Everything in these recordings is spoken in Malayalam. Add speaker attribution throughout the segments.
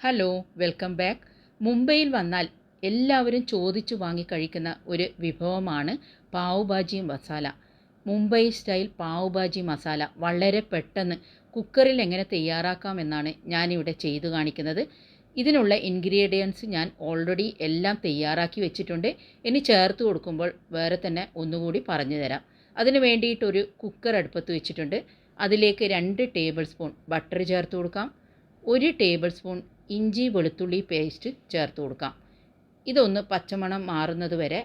Speaker 1: ഹലോ വെൽക്കം ബാക്ക് മുംബൈയിൽ വന്നാൽ എല്ലാവരും ചോദിച്ചു വാങ്ങി കഴിക്കുന്ന ഒരു വിഭവമാണ് പാവ് ഭാജി മസാല മുംബൈ സ്റ്റൈൽ പാവ് ഭാജി മസാല വളരെ പെട്ടെന്ന് കുക്കറിൽ എങ്ങനെ തയ്യാറാക്കാമെന്നാണ് ഞാനിവിടെ ചെയ്തു കാണിക്കുന്നത്. ഇതിനുള്ള ഇൻഗ്രീഡിയൻസ് ഞാൻ ഓൾറെഡി എല്ലാം തയ്യാറാക്കി വെച്ചിട്ടുണ്ട്. ഇനി ചേർത്ത് കൊടുക്കുമ്പോൾ വേറെ തന്നെ ഒന്നുകൂടി പറഞ്ഞു തരാം. അതിന് വേണ്ടിയിട്ടൊരു കുക്കർ അടുപ്പത്ത് വെച്ചിട്ടുണ്ട്. അതിലേക്ക് രണ്ട് ടേബിൾ സ്പൂൺ ബട്ടർ ചേർത്ത് കൊടുക്കാം. ഒരു ടേബിൾ സ്പൂൺ ഇഞ്ചി വെളുത്തുള്ളി പേസ്റ്റ് ചേർത്ത് കൊടുക്കാം. ഇതൊന്ന് പച്ചമണം മാറുന്നത് വരെ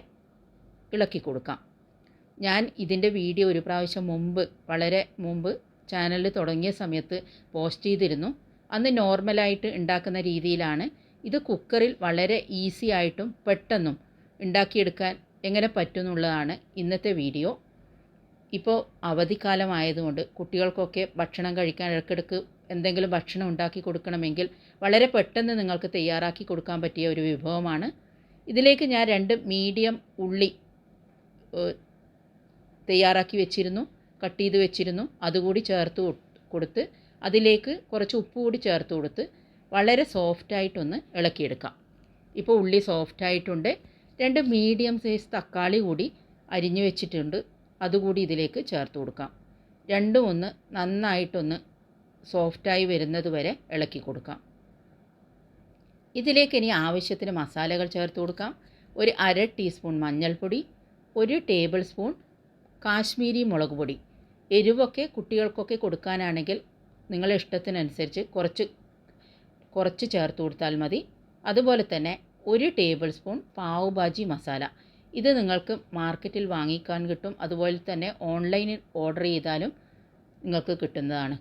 Speaker 1: ഇളക്കി കൊടുക്കാം. ഞാൻ ഇതിന്റെ വീഡിയോ ഒരു പ്രാവശ്യം മുമ്പ് വളരെ മുമ്പ് ചാനൽ തുടങ്ങിയ സമയത്ത് പോസ്റ്റ് ചെയ്തിരുന്നു. അന്ന് നോർമലായിട്ട് ഉണ്ടാക്കുന്ന രീതിയിലാണ്. ഇത് കുക്കറിൽ വളരെ ഈസി ആയിട്ടും പെട്ടെന്നും ഉണ്ടാക്കിയെടുക്കാൻ എങ്ങനെ പറ്റുമെന്നുള്ളതാണ് ഇന്നത്തെ വീഡിയോ. ഇപ്പോൾ അവധിക്കാലമായതുകൊണ്ട് കുട്ടികൾക്കൊക്കെ ഭക്ഷണം കഴിക്കാൻ ഇടയ്ക്കിടയ്ക്ക് എന്തെങ്കിലും ഭക്ഷണം ഉണ്ടാക്കി കൊടുക്കണമെങ്കിൽ വളരെ പെട്ടെന്ന് നിങ്ങൾക്ക് തയ്യാറാക്കി കൊടുക്കാൻ പറ്റിയ ഒരു വിഭവമാണ്. ഇതിലേക്ക് ഞാൻ രണ്ട് മീഡിയം ഉള്ളി തയ്യാറാക്കി വെച്ചിരുന്നു കട്ട് ചെയ്ത് വെച്ചിരുന്നു. അതുകൂടി ചേർത്ത് കൊടുത്ത് അതിലേക്ക് കുറച്ച് ഉപ്പ് കൂടി ചേർത്ത് കൊടുത്ത് വളരെ സോഫ്റ്റായിട്ടൊന്ന് ഇളക്കിയെടുക്കാം. ഇപ്പോൾ ഉള്ളി സോഫ്റ്റായിട്ടുണ്ട് രണ്ട് മീഡിയം സൈസ് തക്കാളി കൂടി അരിഞ്ഞു വെച്ചിട്ടുണ്ട്. അതുകൂടി ഇതിലേക്ക് ചേർത്ത് കൊടുക്കാം. രണ്ടും ഒന്ന് നന്നായിട്ടൊന്ന് സോഫ്റ്റായി വരുന്നത് വരെ ഇളക്കി കൊടുക്കാം. ഇതിലേക്ക് ഇനി ആവശ്യത്തിന് മസാലകൾ ചേർത്ത് കൊടുക്കാം. ഒരു അര ടീസ്പൂൺ മഞ്ഞൾപ്പൊടി ഒരു ടേബിൾ സ്പൂൺ കാശ്മീരി മുളക് പൊടി. എരിവൊക്കെ കുട്ടികൾക്കൊക്കെ കൊടുക്കാനാണെങ്കിൽ നിങ്ങളുടെ ഇഷ്ടത്തിനനുസരിച്ച് കുറച്ച് കുറച്ച് ചേർത്ത് കൊടുത്താൽ മതി. അതുപോലെ തന്നെ ഒരു ടേബിൾ സ്പൂൺ പാവ് ഭാജി മസാല. ഇത് നിങ്ങൾക്ക് മാർക്കറ്റിൽ വാങ്ങിക്കാൻ കിട്ടും. അതുപോലെ തന്നെ ഓൺലൈനിൽ ഓർഡർ ചെയ്താലും നിങ്ങൾക്ക് കിട്ടുന്നതാണ്.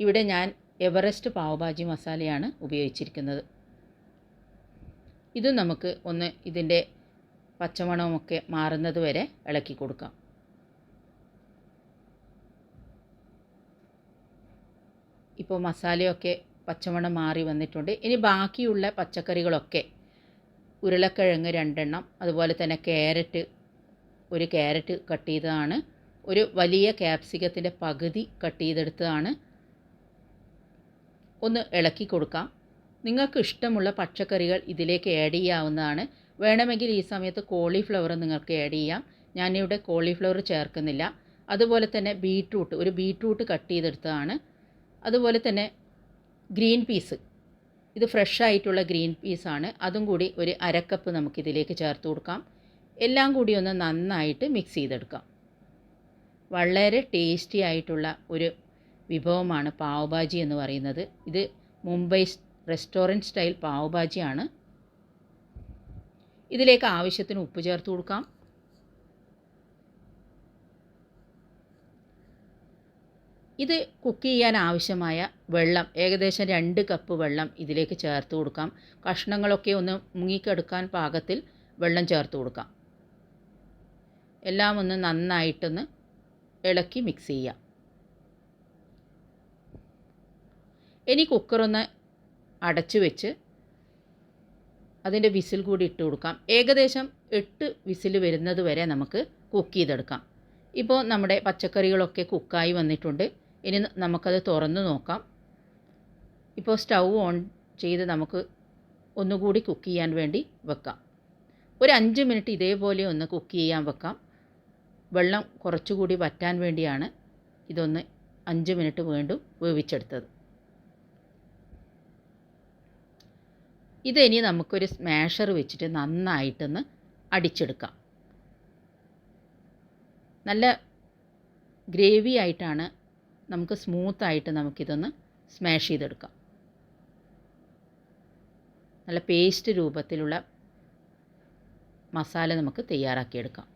Speaker 1: ഇവിടെ ഞാൻ എവറസ്റ്റ് പാവഭാജി മസാലയാണ് ഉപയോഗിച്ചിരിക്കുന്നത്. ഇത് നമുക്ക് ഒന്ന് ഇതിന്റെ പച്ചമണമൊക്കെ മാറുന്നത് വരെ ഇളക്കി കൊടുക്കാം. ഇപ്പോൾ മസാലയൊക്കെ പച്ചമണം മാറി വന്നിട്ടുണ്ട്. ഇനി ബാക്കിയുള്ള പച്ചക്കറികളൊക്കെ ഉരുളക്കിഴങ്ങ് രണ്ടെണ്ണം അതുപോലെ തന്നെ ക്യാരറ്റ് ഒരു ക്യാരറ്റ് കട്ട് ചെയ്തതാണ്. ഒരു വലിയ ക്യാപ്സിക്കത്തിന്റെ പകുതി കട്ട് ചെയ്തെടുത്തതാണ്. ഒന്ന് ഇളക്കി കൊടുക്കാം. നിങ്ങൾക്ക് ഇഷ്ടമുള്ള പച്ചക്കറികൾ ഇതിലേക്ക് ആഡ് ചെയ്യാവുന്നതാണ്. വേണമെങ്കിൽ ഈ സമയത്ത് കോളിഫ്ലവർ നിങ്ങൾക്ക് ആഡ് ചെയ്യാം. ഞാനിവിടെ കോളിഫ്ലവർ ചേർക്കുന്നില്ല. അതുപോലെ തന്നെ ബീട്രൂട്ട് ഒരു ബീട്രൂട്ട് കട്ട് ചെയ്തെടുത്തതാണ്. അതുപോലെ തന്നെ ഗ്രീൻ പീസ് ഇത് ഫ്രഷ് ആയിട്ടുള്ള ഗ്രീൻ പീസാണ് അതും കൂടി ഒരു അരക്കപ്പ് നമുക്കിതിലേക്ക് ചേർത്ത് കൊടുക്കാം. എല്ലാം കൂടി ഒന്ന് നന്നായിട്ട് മിക്സ് ചെയ്തെടുക്കാം. വളരെ ടേസ്റ്റി ആയിട്ടുള്ള ഒരു വിഭവമാണ് പാവ് ഭാജി എന്ന് പറയുന്നത്. ഇത് മുംബൈ റെസ്റ്റോറന്റ് സ്റ്റൈൽ പാവ് ഭാജിയാണ് ഇതിലേക്ക് ആവശ്യത്തിന് ഉപ്പ് ചേർത്ത് കൊടുക്കാം. ഇത് കുക്ക് ചെയ്യാൻ ആവശ്യമായ വെള്ളം ഏകദേശം രണ്ട് കപ്പ് വെള്ളം ഇതിലേക്ക് ചേർത്ത് കൊടുക്കാം. കഷ്ണങ്ങളൊക്കെ ഒന്ന് മുങ്ങിക്കെടുക്കാൻ പാകത്തിൽ വെള്ളം ചേർത്ത് കൊടുക്കാം. എല്ലാം ഒന്ന് നന്നായിട്ടൊന്ന് ഇളക്കി മിക്സ് ചെയ്യാം. ഇനി കുക്കറൊന്ന് അടച്ചു വെച്ച് അതിന്റെ വിസിൽ കൂടി ഇട്ട് കൊടുക്കാം. ഏകദേശം എട്ട് വിസിൽ വരുന്നത് വരെ നമുക്ക് കുക്ക് ചെയ്തെടുക്കാം. ഇപ്പോൾ നമ്മുടെ പച്ചക്കറികളൊക്കെ കുക്കായി വന്നിട്ടുണ്ട്. ഇനി നമുക്കത് തുറന്ന് നോക്കാം. ഇപ്പോൾ സ്റ്റൗ ഓൺ ചെയ്ത് നമുക്ക് ഒന്നുകൂടി കുക്ക് ചെയ്യാൻ വേണ്ടി വെക്കാം. ഒരു അഞ്ച് മിനിറ്റ് ഇതേപോലെ ഒന്ന് കുക്ക് ചെയ്യാൻ വെക്കാം. വെള്ളം കുറച്ചുകൂടി വറ്റാൻ വേണ്ടിയാണ് ഇതൊന്ന് അഞ്ച് മിനിറ്റ് വീണ്ടും വേവിച്ചെടുത്തത്. ഇതിനി നമുക്കൊരു സ്മാഷർ വെച്ചിട്ട് നന്നായിട്ടൊന്ന് അടിച്ചെടുക്കാം. നല്ല ഗ്രേവി ആയിട്ടാണ് നമുക്ക് സ്മൂത്തായിട്ട് നമുക്കിതൊന്ന് സ്മാഷ് ചെയ്തെടുക്കാം. നല്ല പേസ്റ്റ് രൂപത്തിലുള്ള മസാല നമുക്ക് തയ്യാറാക്കിയെടുക്കാം.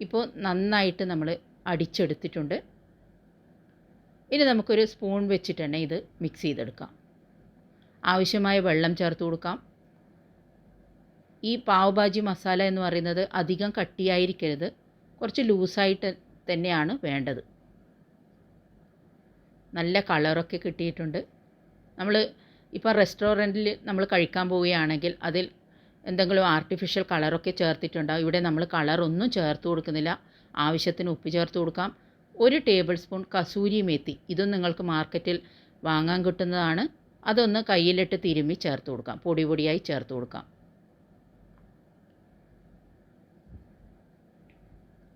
Speaker 1: ഇപ്പോൾ നന്നായിട്ട് നമ്മൾ അടിച്ചെടുത്തിട്ടുണ്ട്. ഇനി നമുക്കൊരു സ്പൂൺ വെച്ചിട്ട് ഇത് മിക്സ് ചെയ്തെടുക്കാം. ആവശ്യമായ വെള്ളം ചേർത്ത് കൊടുക്കാം. ഈ പാവ് ഭാജി മസാല എന്ന് പറയുന്നത് അധികം കട്ടിയായിരിക്കരുത്. കുറച്ച് ലൂസായിട്ട് തന്നെയാണ് വേണ്ടത്. നല്ല കളറൊക്കെ കിട്ടിയിട്ടുണ്ട്. നമ്മൾ ഇപ്പോൾ റെസ്റ്റോറന്റിൽ നമ്മൾ കഴിക്കാൻ പോവുകയാണെങ്കിൽ അതിൽ എന്തെങ്കിലും ആർട്ടിഫിഷ്യൽ കളറൊക്കെ ചേർത്തിട്ടുണ്ടാവും. ഇവിടെ നമ്മൾ കളറൊന്നും ചേർത്ത് കൊടുക്കുന്നില്ല. ആവശ്യത്തിന് ഉപ്പ് ചേർത്ത് കൊടുക്കാം. ഒരു ടേബിൾ സ്പൂൺ കസൂരി മേത്തി. ഇതും നിങ്ങൾക്ക് മാർക്കറ്റിൽ വാങ്ങാൻ കിട്ടുന്നതാണ്. അതൊന്ന് കയ്യിലിട്ട് തിരുമ്മി ചേർത്ത് കൊടുക്കാം. പൊടി പൊടിയായി ചേർത്ത് കൊടുക്കാം.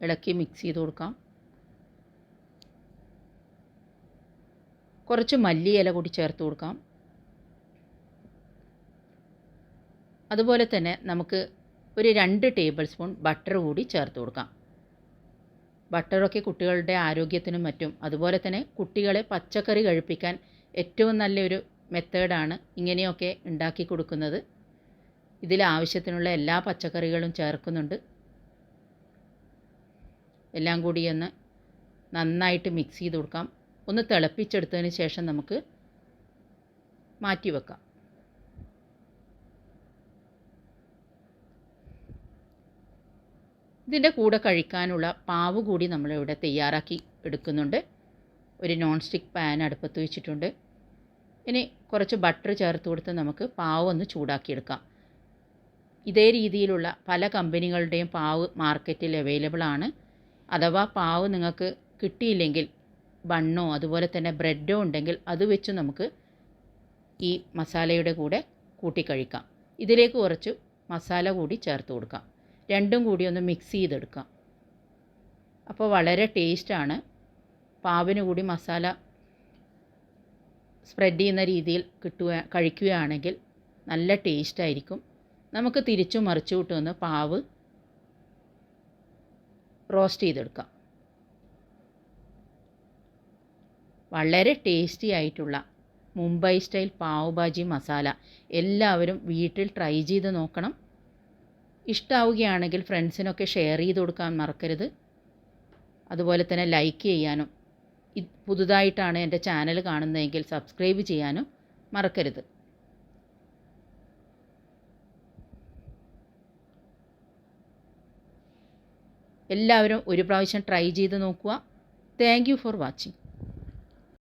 Speaker 1: ഇളക്കി മിക്സ് ചെയ്ത് കൊടുക്കാം. കുറച്ച് മല്ലിയില കൂടി ചേർത്ത് കൊടുക്കാം. അതുപോലെ തന്നെ നമുക്ക് ഒരു രണ്ട് ടേബിൾ സ്പൂൺ ബട്ടർ കൂടി ചേർത്ത് കൊടുക്കാം. ബട്ടറൊക്കെ കുട്ടികളുടെ ആരോഗ്യത്തിനും മറ്റും അതുപോലെ തന്നെ കുട്ടികളെ പച്ചക്കറി കഴിപ്പിക്കാൻ ഏറ്റവും നല്ലൊരു മെത്തേഡാണ് ഇങ്ങനെയൊക്കെ ഉണ്ടാക്കി കൊടുക്കുന്നത്. ഇതിൽ ആവശ്യത്തിനുള്ള എല്ലാ പച്ചക്കറികളും ചേർക്കുന്നുണ്ട്. എല്ലാം കൂടി ഒന്ന് നന്നായിട്ട് മിക്സ് ചെയ്ത് കൊടുക്കാം. ഒന്ന് തിളപ്പിച്ചെടുത്തതിന് ശേഷം നമുക്ക് മാറ്റി വെക്കാം ഇതിന്റെ കൂടെ കഴിക്കാനുള്ള പാവ് കൂടി നമ്മളിവിടെ തയ്യാറാക്കി എടുക്കുന്നുണ്ട്. ഒരു നോൺ സ്റ്റിക്ക് പാൻ അടുപ്പത്ത് വെച്ചിട്ടുണ്ട്. ഇനി കുറച്ച് ബട്ടർ ചേർത്ത് കൊടുത്ത് നമുക്ക് പാവ് ഒന്ന് ചൂടാക്കിയെടുക്കാം. ഇതേ രീതിയിലുള്ള പല കമ്പനികളുടെയും പാവ് മാർക്കറ്റിൽ അവൈലബിൾ ആണ്. അഥവാ പാവ് നിങ്ങൾക്ക് കിട്ടിയില്ലെങ്കിൽ ബണ്ണോ അതുപോലെ തന്നെ ബ്രെഡോ ഉണ്ടെങ്കിൽ അത് വെച്ച് നമുക്ക് ഈ മസാലയുടെ കൂടെ കൂട്ടിക്കഴിക്കാം ഇതിലേക്ക് കുറച്ച് മസാല കൂടി ചേർത്ത് കൊടുക്കാം. രണ്ടും കൂടി ഒന്ന് മിക്സ് ചെയ്തെടുക്കാം. അപ്പോൾ വളരെ ടേസ്റ്റാണ് പാവിന് കൂടി മസാല സ്പ്രെഡ് ചെയ്യുന്ന രീതിയിൽ കിട്ടുക കഴിക്കുകയാണെങ്കിൽ നല്ല ടേസ്റ്റായിരിക്കും നമുക്ക് തിരിച്ചു മറിച്ചു വിട്ടുവന്ന് പാവ് റോസ്റ്റ് ചെയ്തെടുക്കാം. വളരെ ടേസ്റ്റി ആയിട്ടുള്ള മുംബൈ സ്റ്റൈൽ പാവ് ഭാജി മസാല. എല്ലാവരും വീട്ടിൽ ട്രൈ ചെയ്ത് നോക്കണം. ഇഷ്ടാവുകയാണെങ്കിൽ ഫ്രണ്ട്സിനൊക്കെ ഷെയർ ചെയ്ത് കൊടുക്കാൻ മറക്കരുത്. അതുപോലെ തന്നെ ലൈക്ക് ചെയ്യാനും. പുതുതായിട്ടാണ് എന്റെ ചാനൽ കാണുന്നതെങ്കിൽ സബ്സ്ക്രൈബ് ചെയ്യാനും മറക്കരുത്. എല്ലാവരും ഒരു പ്രാവശ്യം ട്രൈ ചെയ്ത് നോക്കുക. Thank for watching